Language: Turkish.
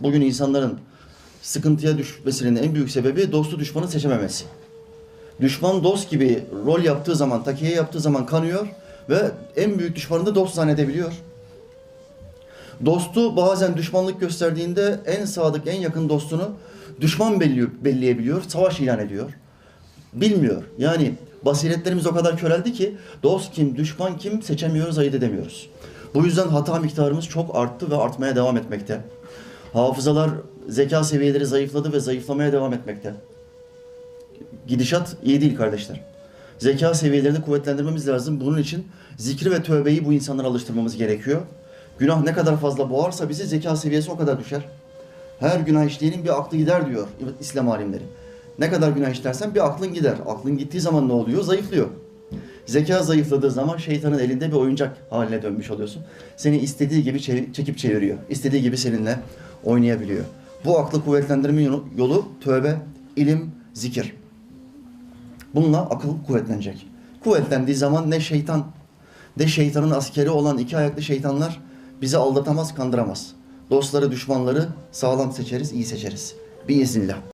Bugün insanların sıkıntıya düşmesinin en büyük sebebi dostu düşmanı seçememesi. Düşman dost gibi rol yaptığı zaman, takiye yaptığı zaman kanıyor ve en büyük düşmanını da dost zannedebiliyor. Dostu bazen düşmanlık gösterdiğinde en sadık, en yakın dostunu düşman belli, belleyebiliyor, savaş ilan ediyor. Bilmiyor. Yani basiretlerimiz o kadar köreldi ki dost kim, düşman kim seçemiyoruz, ayırt edemiyoruz. Bu yüzden hata miktarımız çok arttı ve artmaya devam etmekte. Hafızalar, zeka seviyeleri zayıfladı ve zayıflamaya devam etmekte. Gidişat iyi değil kardeşler. Zeka seviyelerini kuvvetlendirmemiz lazım. Bunun için zikri ve tövbeyi bu insanlara alıştırmamız gerekiyor. Günah ne kadar fazla boğarsa bizi zeka seviyesi o kadar düşer. Her günah işleyenin bir aklı gider diyor İslam alimleri. Ne kadar günah işlersen bir aklın gider. Aklın gittiği zaman ne oluyor? Zayıflıyor. Zeka zayıfladığı zaman şeytanın elinde bir oyuncak haline dönmüş oluyorsun. Seni istediği gibi çekip çeviriyor. İstediği gibi seninle oynayabiliyor. Bu aklı kuvvetlendirme yolu tövbe, ilim, zikir. Bununla akıl kuvvetlenecek. Kuvvetlendiği zaman ne şeytan ne şeytanın askeri olan iki ayaklı şeytanlar bizi aldatamaz, kandıramaz. Dostları, düşmanları sağlam seçeriz, iyi seçeriz. Biiznillah.